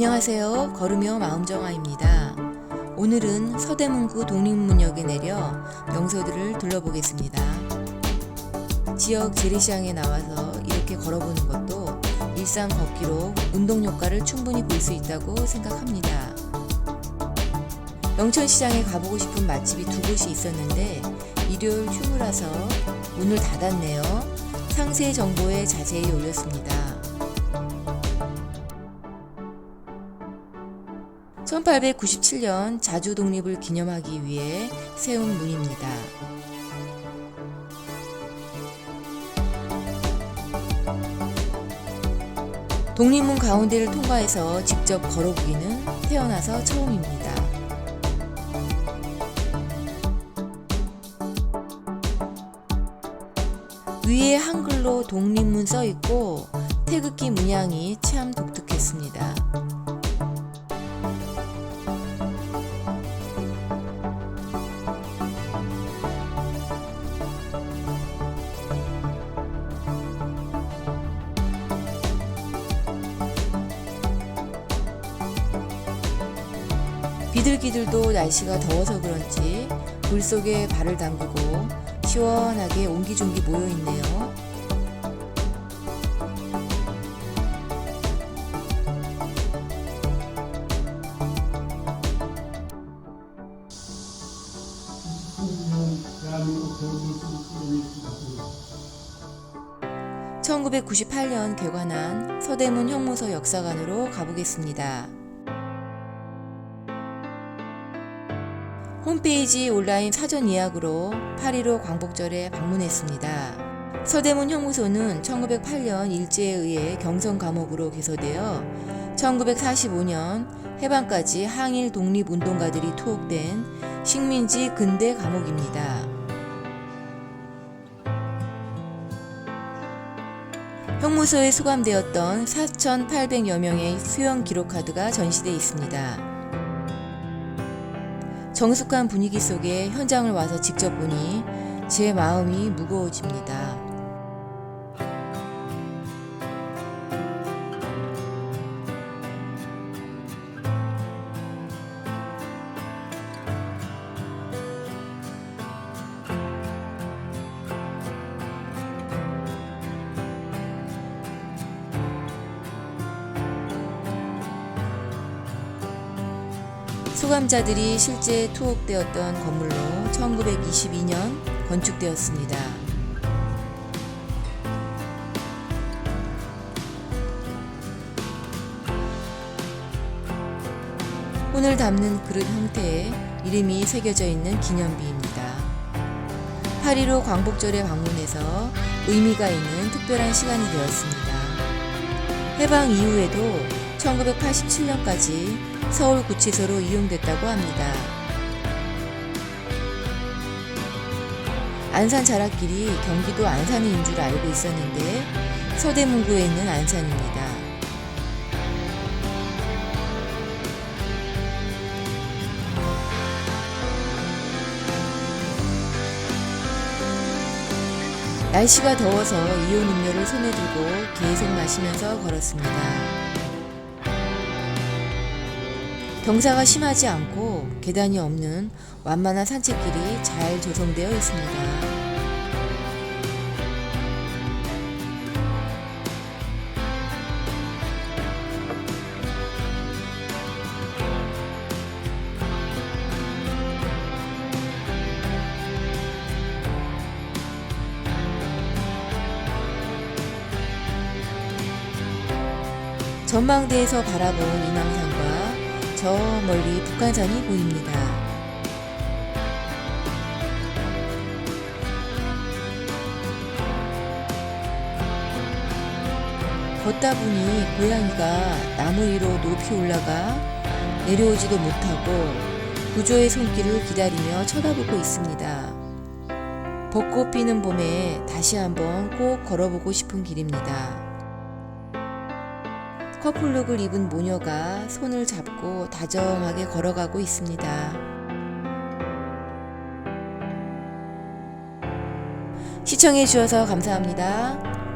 안녕하세요. 걸으며 마음정화입니다. 오늘은 서대문구 독립문역에 내려 명소들을 둘러보겠습니다. 지역 재래시장에 나와서 이렇게 걸어보는 것도 일상 걷기로 운동 효과를 충분히 볼 수 있다고 생각합니다. 영천시장에 가보고 싶은 맛집이 두 곳이 있었는데 일요일 휴무라서 문을 닫았네요. 상세 정보에 자세히 올렸습니다. 1897년 자주 독립을 기념하기 위해 세운 문입니다. 독립문 가운데를 통과해서 직접 걸어보기는 태어나서 처음입니다. 위에 한글로 독립문 써 있고 태극기 문양이 참 독특했습니다. 비둘기들도 날씨가 더워서 그런지 물 속에 발을 담그고 시원하게 옹기종기 모여 있네요. 대한민국 대우교수 있습니다. 1998년 개관한 서대문 형무소 역사관으로 가보겠습니다. 홈페이지 온라인 사전 예약으로 8.15 광복절에 방문했습니다. 서대문 형무소는 1908년 일제에 의해 경성 감옥으로 개소되어 1945년 해방까지 항일 독립운동가들이 투옥된 식민지 근대 감옥입니다. 형무소에 수감되었던 4,800여 명의 수형 기록 카드가 전시돼 있습니다. 정숙한 분위기 속에 현장을 와서 직접 보니 제 마음이 무거워집니다. 수감자들이 실제 투옥되었던 건물로 1922년 건축되었습니다. 혼을 담는 그릇 형태의 이름이 새겨져 있는 기념비입니다. 8.15 광복절에 방문해서 의미가 있는 특별한 시간이 되었습니다. 해방 이후에도 1987년까지 서울 구치소로 이용됐다고 합니다. 안산 자락길이 경기도 안산인 줄 알고 있었는데 서대문구에 있는 안산입니다. 날씨가 더워서 이온 음료를 손에 들고 계속 마시면서 걸었습니다. 경사가 심하지 않고 계단이 없는 완만한 산책길이 잘 조성되어 있습니다. 전망대에서 바라본 인왕산과 저 멀리 북한산이 보입니다. 걷다 보니 고양이가 나무 위로 높이 올라가 내려오지도 못하고 구조의 손길을 기다리며 쳐다보고 있습니다. 벚꽃 피는 봄에 다시 한번 꼭 걸어보고 싶은 길입니다. 커플룩을 입은 모녀가 손을 잡고 다정하게 걸어가고 있습니다. 시청해 주셔서 감사합니다.